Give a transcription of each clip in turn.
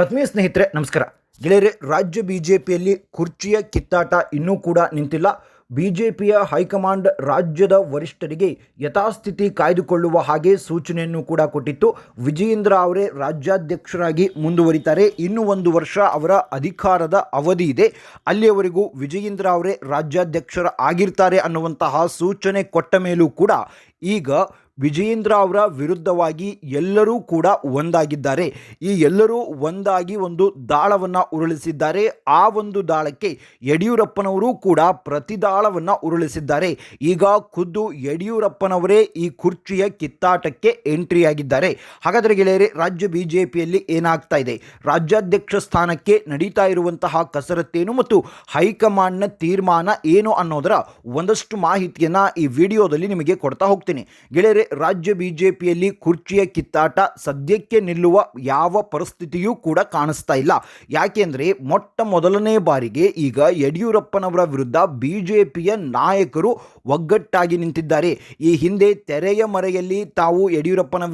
ಆತ್ಮೀಯ ಸ್ನೇಹಿತರೆ, ನಮಸ್ಕಾರ. ಗೆಳೆಯರೆ, ರಾಜ್ಯ ಬಿ ಜೆ ಪಿಯಲ್ಲಿ ಕುರ್ಚಿಯ ಕಿತ್ತಾಟ ಇನ್ನೂ ಕೂಡ ನಿಂತಿಲ್ಲ. ಬಿ ಜೆ ಪಿಯ ಹೈಕಮಾಂಡ್ ರಾಜ್ಯದ ವರಿಷ್ಠರಿಗೆ ಯಥಾಸ್ಥಿತಿ ಕಾಯ್ದುಕೊಳ್ಳುವ ಹಾಗೆ ಸೂಚನೆಯನ್ನು ಕೂಡ ಕೊಟ್ಟಿತ್ತು. ವಿಜಯೇಂದ್ರ ಅವರೇ ರಾಜ್ಯಾಧ್ಯಕ್ಷರಾಗಿ ಮುಂದುವರಿತಾರೆ. ಇನ್ನು ಒಂದು ವರ್ಷ ಅವರ ಅಧಿಕಾರದ ಅವಧಿ ಇದೆ. ಅಲ್ಲಿಯವರೆಗೂ ವಿಜಯೇಂದ್ರ ಅವರೇ ರಾಜ್ಯಾಧ್ಯಕ್ಷರ ಆಗಿರ್ತಾರೆ ಅನ್ನುವಂತಹ ಸೂಚನೆ ಕೊಟ್ಟ ಮೇಲೂ ಕೂಡ ಈಗ ವಿಜಯೇಂದ್ರ ಅವರ ವಿರುದ್ಧವಾಗಿ ಎಲ್ಲರೂ ಕೂಡ ಒಂದಾಗಿದ್ದಾರೆ. ಈ ಎಲ್ಲರೂ ಒಂದಾಗಿ ಒಂದು ದಾಳವನ್ನು ಉರುಳಿಸಿದ್ದಾರೆ. ಆ ಒಂದು ದಾಳಕ್ಕೆ ಯಡಿಯೂರಪ್ಪನವರು ಕೂಡ ಪ್ರತಿದಾಳವನ್ನು ಉರುಳಿಸಿದ್ದಾರೆ. ಈಗ ಖುದ್ದು ಯಡಿಯೂರಪ್ಪನವರೇ ಈ ಕುರ್ಚಿಯ ಕಿತ್ತಾಟಕ್ಕೆ ಎಂಟ್ರಿ ಆಗಿದ್ದಾರೆ ಹಾಗಾದರೆ ಗೆಳೆಯರೆ, ರಾಜ್ಯ ಬಿಜೆಪಿಯಲ್ಲಿ ಏನಾಗ್ತಾ ಇದೆ? ರಾಜ್ಯಾಧ್ಯಕ್ಷ ಸ್ಥಾನಕ್ಕೆ ನಡೀತಾ ಇರುವಂತಹ ಕಸರತ್ತೇನು ಮತ್ತು ಹೈಕಮಾಂಡ್ನ ತೀರ್ಮಾನ ಏನು ಅನ್ನೋದರ ಒಂದಷ್ಟು ಮಾಹಿತಿಯನ್ನು ಈ ವಿಡಿಯೋದಲ್ಲಿ ನಿಮಗೆ ಕೊಡ್ತಾ ಹೋಗ್ತೀನಿ. ಗೆಳೆಯರೆ ರಾಜ್ಯ ಬಿಜೆಪಿಯಲ್ಲಿ ಕುರ್ಚಿಯ ಕಿತ್ತಾಟ ಸದ್ಯಕ್ಕೆ ನಿಲ್ಲುವ ಯಾವ ಪರಿಸ್ಥಿತಿಯೂ ಕೂಡ ಕಾಣಿಸ್ತಾ ಇಲ್ಲ. ಯಾಕೆಂದರೆ ಮೊಟ್ಟ ಮೊದಲನೇ ಬಾರಿಗೆ ಈಗ ಯಡಿಯೂರಪ್ಪನವರ ವಿರುದ್ಧ ಬಿಜೆಪಿಯ ನಾಯಕರು ಒಗ್ಗಟ್ಟಾಗಿ ನಿಂತಿದ್ದಾರೆ. ಈ ಹಿಂದೆ ತೆರೆಯ ಮರೆಯಲ್ಲಿ ತಾವು ಯಡಿಯೂರಪ್ಪನ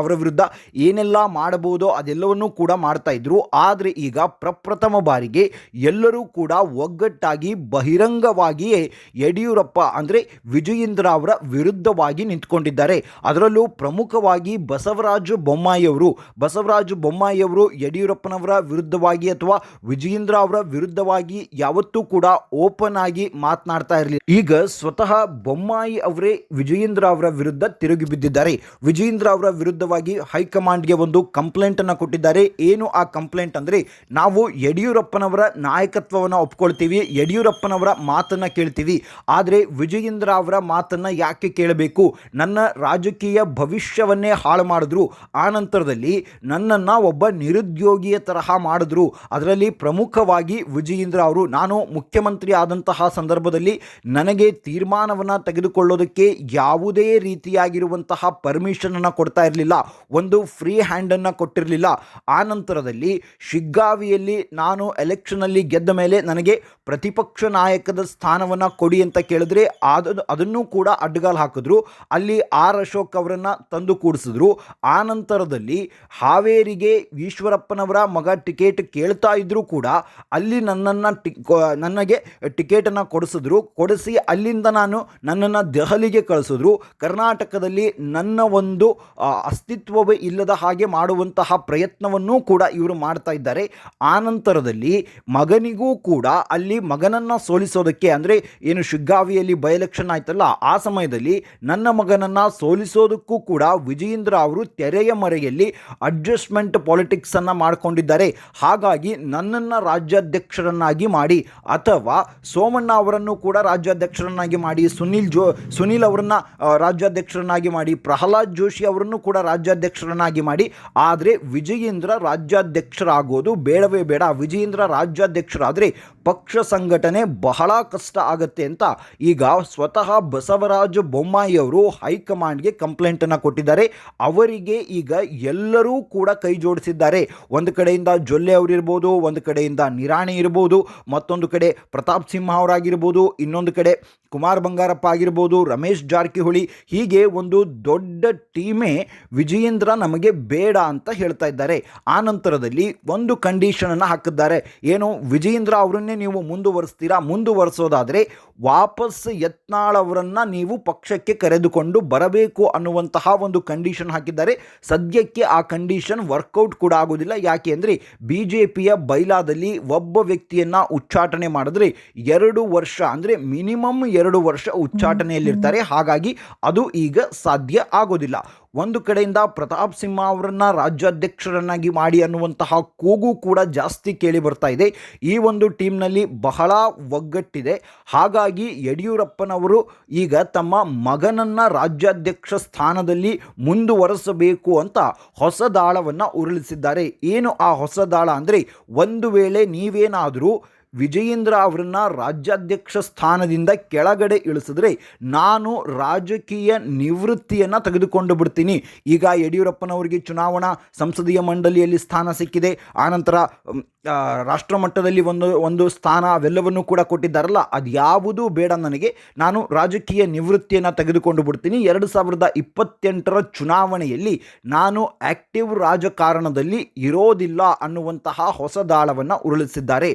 ಅವರ ವಿರುದ್ಧ ಏನೆಲ್ಲ ಮಾಡಬಹುದೋ ಅದೆಲ್ಲವನ್ನೂ ಕೂಡ ಮಾಡ್ತಾ ಇದ್ರು. ಆದರೆ ಈಗ ಪ್ರಪ್ರಥಮ ಬಾರಿಗೆ ಎಲ್ಲರೂ ಕೂಡ ಒಗ್ಗಟ್ಟಾಗಿ ಬಹಿರಂಗವಾಗಿಯೇ ಯಡಿಯೂರಪ್ಪ ಅಂದರೆ ವಿಜಯೇಂದ್ರ ಅವರ ವಿರುದ್ಧವಾಗಿ ನಿಂತ್ಕೊಂಡಿದ್ದಾರೆ. ಅದರಲ್ಲೂ ಪ್ರಮುಖವಾಗಿ ಬಸವರಾಜ ಬೊಮ್ಮಾಯಿಯವರು ಬಸವರಾಜ ಬೊಮ್ಮಾಯಿಯವರು ಯಡಿಯೂರಪ್ಪನವರ ವಿರುದ್ಧವಾಗಿ ಅಥವಾ ವಿಜಯೇಂದ್ರ ಅವರ ವಿರುದ್ಧವಾಗಿ ಯಾವತ್ತೂ ಕೂಡ ಓಪನ್ ಆಗಿ ಮಾತನಾಡ್ತಾ ಇರಲಿಲ್ಲ. ಈಗ ಸ್ವತಃ ಬೊಮ್ಮಾಯಿ ಅವರೇ ವಿಜಯೇಂದ್ರ ಅವರ ವಿರುದ್ಧ ತಿರುಗಿ ಬಿದ್ದಿದ್ದಾರೆ. ವಿಜಯೇಂದ್ರ ಅವರ ವಿರುದ್ಧವಾಗಿ ಹೈಕಮಾಂಡ್ಗೆ ಒಂದು ಕಂಪ್ಲೇಂಟ್ ಅನ್ನು ಕೊಟ್ಟಿದ್ದಾರೆ. ಏನು ಆ ಕಂಪ್ಲೇಂಟ್ ಅಂದ್ರೆ, ನಾವು ಯಡಿಯೂರಪ್ಪನವರ ನಾಯಕತ್ವವನ್ನು ಒಪ್ಕೊಳ್ತೀವಿ, ಯಡಿಯೂರಪ್ಪನವರ ಮಾತನ್ನ ಕೇಳ್ತೀವಿ, ಆದರೆ ವಿಜಯೇಂದ್ರ ಅವರ ಮಾತನ್ನ ಯಾಕೆ ಕೇಳಬೇಕು? ನನ್ನ ರಾಜಕೀಯ ಭವಿಷ್ಯವನ್ನೇ ಹಾಳು ಮಾಡಿದ್ರು. ಆ ನಂತರದಲ್ಲಿ ನನ್ನನ್ನು ಒಬ್ಬ ನಿರುದ್ಯೋಗಿಯ ತರಹ ಮಾಡಿದ್ರು. ಅದರಲ್ಲಿ ಪ್ರಮುಖವಾಗಿ ವಿಜಯೇಂದ್ರ ಅವರು, ನಾನು ಮುಖ್ಯಮಂತ್ರಿ ಆದಂತಹ ಸಂದರ್ಭದಲ್ಲಿ ನನಗೆ ತೀರ್ಮಾನವನ್ನು ತೆಗೆದುಕೊಳ್ಳೋದಕ್ಕೆ ಯಾವುದೇ ರೀತಿಯಾಗಿರುವಂತಹ ಪರ್ಮಿಷನನ್ನು ಕೊಡ್ತಾ ಇರಲಿಲ್ಲ. ಒಂದು ಫ್ರೀ ಹ್ಯಾಂಡನ್ನು ಕೊಟ್ಟಿರಲಿಲ್ಲ. ಆ ನಂತರದಲ್ಲಿ ಶಿಗ್ಗಾವಿಯಲ್ಲಿ ನಾನು ಎಲೆಕ್ಷನಲ್ಲಿ ಗೆದ್ದ ಮೇಲೆ ನನಗೆ ಪ್ರತಿಪಕ್ಷ ನಾಯಕದ ಸ್ಥಾನವನ್ನು ಕೊಡಿ ಅಂತ ಕೇಳಿದ್ರೆ ಅದು ಅದನ್ನು ಕೂಡ ಅಡ್ಡಗಾಲು ಹಾಕಿದ್ರು. ಅಲ್ಲಿ ಆರ್ ಅಶೋಕ್ ಅವರನ್ನು ತಂದು ಕೂಡಿಸಿದ್ರು. ಆ ನಂತರದಲ್ಲಿ ಹಾವೇರಿಗೆ ಈಶ್ವರಪ್ಪನವರ ಮಗ ಟಿಕೆಟ್ ಕೇಳ್ತಾ ಇದ್ದರೂ ಕೂಡ ಅಲ್ಲಿ ನನ್ನನ್ನು ಟಿ ನನಗೆ ಟಿಕೆಟನ್ನು ಕೊಡಿಸಿದ್ರು. ಕೊಡಿಸಿ ಅಲ್ಲಿಂದ ನಾನು ನನ್ನನ್ನು ದೆಹಲಿಗೆ ಕಳಿಸಿದ್ರು. ಕರ್ನಾಟಕದಲ್ಲಿ ನನ್ನ ಒಂದು ಅಸ್ತಿತ್ವವೇ ಇಲ್ಲದ ಹಾಗೆ ಮಾಡುವಂತಹ ಪ್ರಯತ್ನವನ್ನೂ ಕೂಡ ಇವರು ಮಾಡ್ತಾ ಇದ್ದಾರೆ. ಆ ಮಗನಿಗೂ ಕೂಡ ಅಲ್ಲಿ ಮಗನನ್ನು ಸೋಲಿಸೋದಕ್ಕೆ ಅಂದರೆ ಏನು ಶಿಗ್ಗಾವಿಯಲ್ಲಿ ಬೈ ಎಲೆಕ್ಷನ್ ಆಯ್ತಲ್ಲ, ಆ ಸಮಯದಲ್ಲಿ ನನ್ನ ಮಗನನ್ನು ಸೋಲಿಸೋದಕ್ಕೂ ಕೂಡ ವಿಜಯೇಂದ್ರ ಅವರು ತೆರೆಯ ಮರೆಯಲ್ಲಿ ಅಡ್ಜಸ್ಟ್ಮೆಂಟ್ ಪಾಲಿಟಿಕ್ಸನ್ನು ಮಾಡಿಕೊಂಡಿದ್ದಾರೆ. ಹಾಗಾಗಿ ನನ್ನನ್ನು ರಾಜ್ಯಾಧ್ಯಕ್ಷರನ್ನಾಗಿ ಮಾಡಿ ಅಥವಾ ಸೋಮಣ್ಣ ಅವರನ್ನು ಕೂಡ ರಾಜ್ಯಾಧ್ಯಕ್ಷರನ್ನಾಗಿ ಮಾಡಿ, ಸುನಿಲ್ ಜೋ, ಸುನಿಲ್ ಅವರನ್ನು ರಾಜ್ಯಾಧ್ಯಕ್ಷರನ್ನಾಗಿ ಮಾಡಿ, ಪ್ರಹ್ಲಾದ್ ಜೋಶಿ ಅವರನ್ನು ಕೂಡ ರಾಜ್ಯಾಧ್ಯಕ್ಷರನ್ನಾಗಿ ಮಾಡಿ. ಆದರೆ ವಿಜಯೇಂದ್ರ ರಾಜ್ಯಾಧ್ಯಕ್ಷರಾಗೋದು ಬೇಡವೇ ಬೇಡ. ವಿಜಯೇಂದ್ರ ರಾಜ್ಯಾಧ್ಯಕ್ಷರಾದರೆ ಪಕ್ಷ ಸಂಘಟನೆ ಬಹಳ ಕಷ್ಟ ಆಗತ್ತೆ ಅಂತ ಈಗ ಸ್ವತಃ ಬಸವರಾಜ ಬೊಮ್ಮಾಯಿ ಅವರು ಹೈಕಮಾಂಡ್ಗೆ ಕಂಪ್ಲೇಂಟನ್ನು ಕೊಟ್ಟಿದ್ದಾರೆ. ಅವರಿಗೆ ಈಗ ಎಲ್ಲರೂ ಕೂಡ ಕೈ ಜೋಡಿಸಿದ್ದಾರೆ. ಒಂದು ಕಡೆಯಿಂದ ಜೊಲ್ಲೆ ಅವರಿರ್ಬೋದು ಒಂದು ಕಡೆಯಿಂದ ನಿರಾಣಿ ಇರ್ಬೋದು, ಮತ್ತೊಂದು ಕಡೆ ಪ್ರತಾಪ್ ಸಿಂಹ ಅವರಾಗಿರ್ಬೋದು, ಇನ್ನೊಂದು ಕಡೆ ಕುಮಾರ್ ಬಂಗಾರಪ್ಪ ಆಗಿರ್ಬೋದು, ರಮೇಶ್ ಜಾರಕಿಹೊಳಿ, ಹೀಗೆ ಒಂದು ದೊಡ್ಡ ಟೀಮೇ ವಿಜಯೇಂದ್ರ ನಮಗೆ ಬೇಡ ಅಂತ ಹೇಳ್ತಾ ಇದ್ದಾರೆ. ಆ ನಂತರದಲ್ಲಿ ಒಂದು ಕಂಡೀಷನನ್ನು ಹಾಕಿದ್ದಾರೆ. ಏನು, ವಿಜಯೇಂದ್ರ ಅವರನ್ನೇ ನೀವು ಮುಂದುವರಿಸ್ತೀರಾ? ಮುಂದುವರಿಸೋದಾದರೆ ವಾಪಸ್ ಯತ್ನಾಳ್ ಅವರನ್ನು ನೀವು ಪಕ್ಷಕ್ಕೆ ಕರೆದುಕೊಂಡು ಬರಬೇಕು ಅನ್ನುವಂತಹ ಒಂದು ಕಂಡೀಷನ್ ಹಾಕಿದ್ದಾರೆ. ಸದ್ಯಕ್ಕೆ ಆ ಕಂಡೀಷನ್ ವರ್ಕೌಟ್ ಕೂಡ ಆಗೋದಿಲ್ಲ. ಯಾಕೆ ಅಂದರೆ ಬಿ ಜೆ ಪಿಯ ಬೈಲಾದಲ್ಲಿ ಒಬ್ಬ ವ್ಯಕ್ತಿಯನ್ನು ಉಚ್ಚಾಟನೆ ಮಾಡಿದ್ರೆ ಎರಡು ವರ್ಷ ಅಂದರೆ ಮಿನಿಮಮ್ ಎರಡು ವರ್ಷ ಉಚ್ಚಾಟನೆಯಲ್ಲಿರ್ತಾರೆ. ಹಾಗಾಗಿ ಅದು ಈಗ ಸಾಧ್ಯ ಆಗೋದಿಲ್ಲ. ಒಂದು ಕಡೆಯಿಂದ ಪ್ರತಾಪ್ ಸಿಂಹ ಅವರನ್ನು ರಾಜ್ಯಾಧ್ಯಕ್ಷರನ್ನಾಗಿ ಮಾಡಿ ಅನ್ನುವಂತಹ ಕೂಗು ಕೂಡ ಜಾಸ್ತಿ ಕೇಳಿ ಬರ್ತಾ ಇದೆ. ಈ ಒಂದು ಟೀಮ್ನಲ್ಲಿ ಬಹಳ ಒಗ್ಗಟ್ಟಿದೆ. ಹಾಗಾಗಿ ಯಡಿಯೂರಪ್ಪನವರು ಈಗ ತಮ್ಮ ಮಗನನ್ನು ರಾಜ್ಯಾಧ್ಯಕ್ಷ ಸ್ಥಾನದಲ್ಲಿ ಮುಂದುವರೆಸಬೇಕು ಅಂತ ಹೊಸ ದಾಳವನ್ನು ಉರುಳಿಸಿದ್ದಾರೆ. ಏನು ಆ ಹೊಸ ದಾಳ ಅಂದರೆ ಒಂದು ವೇಳೆ ನೀವೇನಾದರೂ ವಿಜಯೇಂದ್ರ ಅವರನ್ನ ರಾಜ್ಯಾಧ್ಯಕ್ಷ ಸ್ಥಾನದಿಂದ ಕೆಳಗಡೆ ಇಳಿಸಿದ್ರೆ ನಾನು ರಾಜಕೀಯ ನಿವೃತ್ತಿಯನ್ನು ತೆಗೆದುಕೊಂಡು ಬಿಡ್ತೀನಿ. ಈಗ ಯಡಿಯೂರಪ್ಪನವರಿಗೆ ಚುನಾವಣಾ ಸಂಸದೀಯ ಮಂಡಳಿಯಲ್ಲಿ ಸ್ಥಾನ ಸಿಕ್ಕಿದೆ. ಆನಂತರ ರಾಷ್ಟ್ರ ಮಟ್ಟದಲ್ಲಿ ಒಂದು ಒಂದು ಸ್ಥಾನ ಅವೆಲ್ಲವನ್ನೂ ಕೂಡ ಕೊಟ್ಟಿದ್ದಾರಲ್ಲ ಅದು ಯಾವುದೂ ಬೇಡ ನನಗೆ. ನಾನು ರಾಜಕೀಯ ನಿವೃತ್ತಿಯನ್ನು ತೆಗೆದುಕೊಂಡು ಬಿಡ್ತೀನಿ. ಎರಡು ಸಾವಿರದ ಇಪ್ಪತ್ತೆಂಟರ ಚುನಾವಣೆಯಲ್ಲಿ ನಾನು ಆ್ಯಕ್ಟಿವ್ ರಾಜಕಾರಣದಲ್ಲಿ ಇರೋದಿಲ್ಲ ಅನ್ನುವಂತಹ ಹೊಸ ದಾಳವನ್ನು ಉರುಳಿಸಿದ್ದಾರೆ.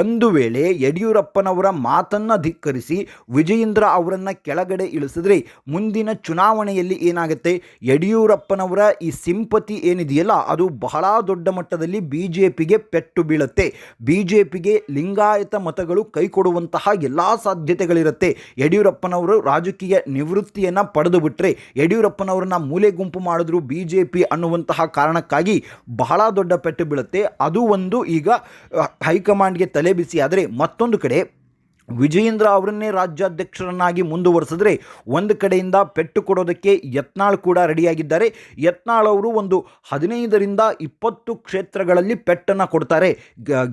ಒಂದು ವೇಳೆ ಯಡಿಯೂರಪ್ಪನವರ ಮಾತನ್ನು ಧಿಕ್ಕರಿಸಿ ವಿಜಯೇಂದ್ರ ಅವರನ್ನು ಕೆಳಗಡೆ ಇಳಿಸಿದ್ರೆ ಮುಂದಿನ ಚುನಾವಣೆಯಲ್ಲಿ ಏನಾಗುತ್ತೆ? ಯಡಿಯೂರಪ್ಪನವರ ಈ ಸಿಂಪತಿ ಏನಿದೆಯಲ್ಲ, ಅದು ಬಹಳ ದೊಡ್ಡ ಮಟ್ಟದಲ್ಲಿ ಬಿ ಜೆ ಪೆಟ್ಟು ಬೀಳುತ್ತೆ. ಬಿ ಜೆ ಪಿಗೆ ಲಿಂಗಾಯತ ಮತಗಳು ಕೈ ಕೊಡುವಂತಹ ಎಲ್ಲ ಸಾಧ್ಯತೆಗಳಿರುತ್ತೆ. ಯಡಿಯೂರಪ್ಪನವರು ರಾಜಕೀಯ ನಿವೃತ್ತಿಯನ್ನು ಪಡೆದು ಬಿಟ್ಟರೆ ಯಡಿಯೂರಪ್ಪನವರನ್ನ ಮೂಲೆ ಗುಂಪು ಮಾಡಿದ್ರು ಬಿ ಜೆ ಪಿ ಅನ್ನುವಂತಹ ಕಾರಣಕ್ಕಾಗಿ ಬಹಳ ದೊಡ್ಡ ಪೆಟ್ಟು ಬೀಳುತ್ತೆ. ಅದು ಒಂದು ಈಗ ಹೈಕಮಾಂಡ್ಗೆ ತಲೆ ಆದರೆ ಮತ್ತೊಂದು ಕಡೆ ವಿಜಯೇಂದ್ರ ಅವರನ್ನೇ ರಾಜ್ಯಾಧ್ಯಕ್ಷರನ್ನಾಗಿ ಮುಂದುವರೆಸಿದ್ರೆ ಒಂದು ಕಡೆಯಿಂದ ಪೆಟ್ಟು ಕೊಡೋದಕ್ಕೆ ಯತ್ನಾಳ್ ಕೂಡ ರೆಡಿಯಾಗಿದ್ದಾರೆ. ಯತ್ನಾಳ್ ಅವರು ಒಂದು ಹದಿನೈದರಿಂದ ಇಪ್ಪತ್ತು ಕ್ಷೇತ್ರಗಳಲ್ಲಿ ಪೆಟ್ಟನ್ನು ಕೊಡ್ತಾರೆ.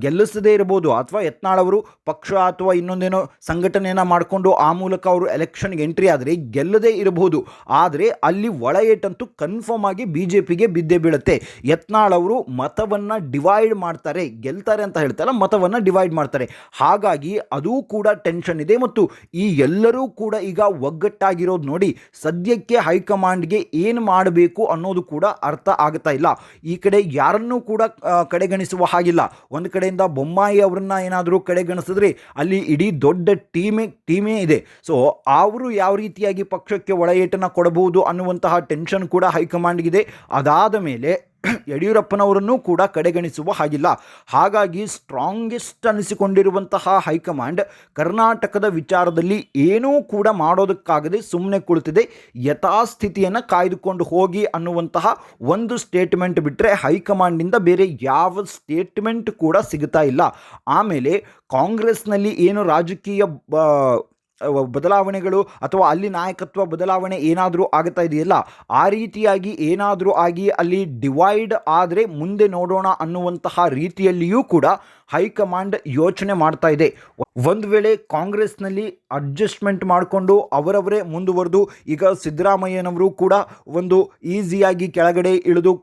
ಗೆಲ್ಲಿಸದೇ ಇರಬಹುದು. ಅಥವಾ ಯತ್ನಾಳ್ ಅವರು ಪಕ್ಷ ಅಥವಾ ಇನ್ನೊಂದೇನೋ ಸಂಘಟನೆಯನ್ನು ಮಾಡಿಕೊಂಡು ಆ ಮೂಲಕ ಅವರು ಎಲೆಕ್ಷನ್ಗೆ ಎಂಟ್ರಿ ಆದರೆ ಗೆಲ್ಲದೇ ಇರಬಹುದು. ಆದರೆ ಅಲ್ಲಿ ಒಳ ಏಟಂತೂ ಕನ್ಫರ್ಮ್ ಆಗಿ ಬಿ ಜೆ ಪಿಗೆ ಬಿದ್ದೇ ಬೀಳುತ್ತೆ. ಯತ್ನಾಳ್ ಅವರು ಮತವನ್ನು ಡಿವೈಡ್ ಮಾಡ್ತಾರೆ. ಗೆಲ್ತಾರೆ ಅಂತ ಹೇಳ್ತಾರೆ ಮತವನ್ನು ಡಿವೈಡ್ ಮಾಡ್ತಾರೆ. ಹಾಗಾಗಿ ಅದು ಕೂಡ ಟೆನ್ಷನ್ ಇದೆ. ಮತ್ತು ಈ ಎಲ್ಲರೂ ಕೂಡ ಈಗ ಒಗ್ಗಟ್ಟಾಗಿರೋದು ನೋಡಿ ಸದ್ಯಕ್ಕೆ ಹೈಕಮಾಂಡ್ಗೆ ಏನು ಮಾಡಬೇಕು ಅನ್ನೋದು ಕೂಡ ಅರ್ಥ ಆಗ್ತಾ ಇಲ್ಲ. ಈ ಕಡೆ ಯಾರನ್ನೂ ಕೂಡ ಕಡೆಗಣಿಸುವ ಹಾಗಿಲ್ಲ. ಒಂದು ಕಡೆಯಿಂದ ಬೊಮ್ಮಾಯಿ ಅವರನ್ನ ಏನಾದರೂ ಕಡೆಗಣಿಸಿದ್ರೆ ಅಲ್ಲಿ ಇಡೀ ದೊಡ್ಡ ಟೀಮೇ ಟೀಮೇ ಇದೆ. ಸೊ ಅವರು ಯಾವ ರೀತಿಯಾಗಿ ಪಕ್ಷಕ್ಕೆ ಒಳ ಏಟನ್ನು ಕೊಡಬಹುದು ಅನ್ನುವಂತಹ ಟೆನ್ಷನ್ ಕೂಡ ಹೈಕಮಾಂಡ್ಗಿದೆ. ಅದಾದ ಮೇಲೆ ಯಡಿಯೂರಪ್ಪನವರನ್ನು ಕೂಡ ಕಡೆಗಣಿಸುವ ಹಾಗಿಲ್ಲ. ಹಾಗಾಗಿ ಸ್ಟ್ರಾಂಗೆಸ್ಟ್ ಅನಿಸಿಕೊಂಡಿರುವಂತಹ ಹೈಕಮಾಂಡ್ ಕರ್ನಾಟಕದ ವಿಚಾರದಲ್ಲಿ ಏನೂ ಕೂಡ ಮಾಡೋದಕ್ಕಾಗದೆ ಸುಮ್ಮನೆ ಕುಳಿತಿದೆ. ಯಥಾಸ್ಥಿತಿಯನ್ನು ಕಾಯ್ದುಕೊಂಡು ಹೋಗಿ ಅನ್ನುವಂತಹ ಒಂದು ಸ್ಟೇಟ್ಮೆಂಟ್ ಬಿಟ್ಟರೆ ಹೈಕಮಾಂಡ್ನಿಂದ ಬೇರೆ ಯಾವ ಸ್ಟೇಟ್ಮೆಂಟ್ ಕೂಡ ಸಿಗ್ತಾ ಇಲ್ಲ. ಆಮೇಲೆ ಕಾಂಗ್ರೆಸ್ನಲ್ಲಿ ಏನು ರಾಜಕೀಯ ಬದಲಾವಣೆಗಳು ಅಥವಾ ಅಲ್ಲಿ ನಾಯಕತ್ವ ಬದಲಾವಣೆ ಏನಾದರೂ ಆಗುತ್ತಾ ಇದೆಯಲ್ಲ, ಆ ರೀತಿಯಾಗಿ ಏನಾದರೂ ಆಗಿ ಅಲ್ಲಿ ಡಿವೈಡ್ ಆದರೆ ಮುಂದೆ ನೋಡೋಣ ಅನ್ನುವಂತಹ ರೀತಿಯಲ್ಲಿಯೂ ಕೂಡ ಹೈಕಮಾಂಡ್ ಯೋಚನೆ ಮಾಡ್ತಾ ಇದೆ. ಒಂದು ವೇಳೆ ಕಾಂಗ್ರೆಸ್ನಲ್ಲಿ ಅಡ್ಜಸ್ಟ್ಮೆಂಟ್ ಮಾಡಿಕೊಂಡು ಅವರವರೇ ಮುಂದುವರೆದು, ಈಗ ಸಿದ್ದರಾಮಯ್ಯನವರು ಕೂಡ ಒಂದು ಈಸಿಯಾಗಿ ಕೆಳಗಡೆ ಇಳಿದು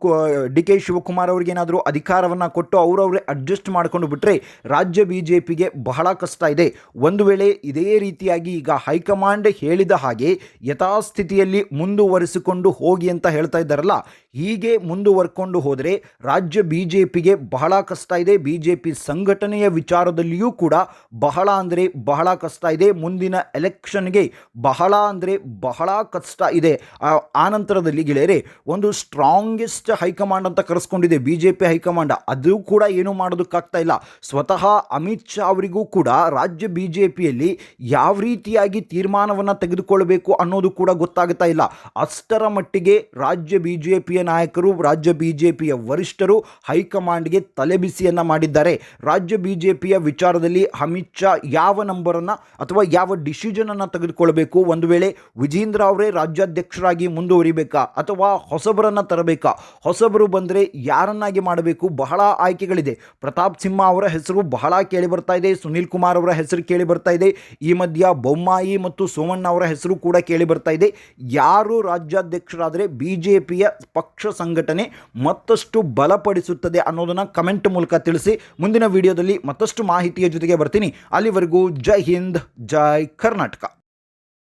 ಡಿ ಕೆ ಶಿವಕುಮಾರ್ ಅವ್ರಿಗೇನಾದರೂ ಅಧಿಕಾರವನ್ನು ಕೊಟ್ಟು ಅವರವರೇ ಅಡ್ಜಸ್ಟ್ ಮಾಡಿಕೊಂಡು ಬಿಟ್ಟರೆ ರಾಜ್ಯ ಬಿ ಜೆ ಪಿಗೆ ಬಹಳ ಕಷ್ಟ ಇದೆ. ಒಂದು ವೇಳೆ ಇದೇ ರೀತಿಯಾಗಿ ಈಗ ಹೈಕಮಾಂಡ್ ಹೇಳಿದ ಹಾಗೆ ಯಥಾಸ್ಥಿತಿಯಲ್ಲಿ ಮುಂದುವರಿಸಿಕೊಂಡು ಹೋಗಿ ಅಂತ ಹೇಳ್ತಾ ಇದ್ದಾರಲ್ಲ, ಹೀಗೆ ಮುಂದುವರ್ಕೊಂಡು ಹೋದರೆ ರಾಜ್ಯ ಬಿ ಜೆ ಪಿಗೆ ಬಹಳ ಕಷ್ಟ ಇದೆ. ಬಿ ಜೆ ಪಿ ಸಂಘಟನೆಯ ವಿಚಾರದಲ್ಲಿಯೂ ಕೂಡ ಬಹಳ ಅಂದರೆ ಬಹಳ ಕಷ್ಟ ಇದೆ. ಮುಂದಿನ ಎಲೆಕ್ಷನ್ಗೆ ಬಹಳ ಅಂದರೆ ಬಹಳ ಕಷ್ಟ ಇದೆ. ಆ- ಆ ನಂತರದಲ್ಲಿ ಗೆಳೆಯರೆ, ಒಂದು ಸ್ಟ್ರಾಂಗೆಸ್ಟ್ ಹೈಕಮಾಂಡ್ ಅಂತ ಕರೆಸ್ಕೊಂಡಿದೆ B J P high command. ಅದು ಕೂಡ ಏನು ಮಾಡೋದಕ್ಕಾಗ್ತಾ ಇಲ್ಲ. ಸ್ವತಃ ಅಮಿತ್ ಶಾ ಅವರಿಗೂ ಕೂಡ ರಾಜ್ಯ ಬಿ ಜೆ ಪಿಯಲ್ಲಿ ಯಾವ ರೀತಿಯಾಗಿ ತೀರ್ಮಾನವನ್ನು ತೆಗೆದುಕೊಳ್ಳಬೇಕು ಅನ್ನೋದು ಕೂಡ ಗೊತ್ತಾಗ್ತಾ ಇಲ್ಲ. ಅಷ್ಟರ ಮಟ್ಟಿಗೆ ರಾಜ್ಯ ಬಿ ಜೆ ಪಿಯ ನಾಯಕರು, ರಾಜ್ಯ ಬಿ ಜೆ ಪಿಯ ವರಿಷ್ಠರು ಹೈಕಮಾಂಡ್ಗೆ ತಲೆಬಿಸಿಯನ್ನು ಮಾಡಿದ್ದಾರೆ. ರಾಜ್ಯ ಬಿ ಜೆ ಪಿಯ ವಿಚಾರದಲ್ಲಿ ಅಮಿತ್ ಶಾ ಯಾವ ನಂಬರನ್ನು ಅಥವಾ ಯಾವ ಡಿಸಿಷನನ್ನು ತೆಗೆದುಕೊಳ್ಬೇಕು ಒಂದು ವೇಳೆ ವಿಜೇಂದ್ರ ಅವರೇ ರಾಜ್ಯಾಧ್ಯಕ್ಷರಾಗಿ ಮುಂದುವರಿಬೇಕಾ ಅಥವಾ ಹೊಸಬರನ್ನು ತರಬೇಕಾ? ಹೊಸಬರು ಬಂದರೆ ಯಾರನ್ನಾಗಿ ಮಾಡಬೇಕು? ಬಹಳ ಆಯ್ಕೆಗಳಿದೆ. ಪ್ರತಾಪ್ ಸಿಂಹ ಅವರ ಹೆಸರು ಬಹಳ ಕೇಳಿ ಬರ್ತಾ ಇದೆ. ಸುನೀಲ್ ಕುಮಾರ್ ಅವರ ಹೆಸರು ಕೇಳಿ ಬರ್ತಾ ಇದೆ. ಈ ಮಧ್ಯ ಬೊಮ್ಮಾಯಿ ಮತ್ತು ಸೋಮಣ್ಣ ಅವರ ಹೆಸರು ಕೂಡ ಕೇಳಿ ಬರ್ತಾ ಇದೆ. ಯಾರು ರಾಜ್ಯಾಧ್ಯಕ್ಷರಾದರೆ ಬಿ ಜೆ ಪಿಯ ಪಕ್ಷ ಸಂಘಟನೆ ಮತ್ತಷ್ಟು ಬಲಪಡಿಸುತ್ತದೆ ಅನ್ನೋದನ್ನು ಕಮೆಂಟ್ ಮೂಲಕ ತಿಳಿಸಿ. ಮುಂದಿನ ವಿಡಿಯೋದಲ್ಲಿ ಮತ್ತಷ್ಟು ಮಾಹಿತಿಯ ಜೊತೆಗೆ ಬರ್ತೀನಿ. ಅಲ್ಲಿವರೆಗೂ ಜೈ ಹಿಂದ್ ಜೈ ಕರ್ನಾಟಕ.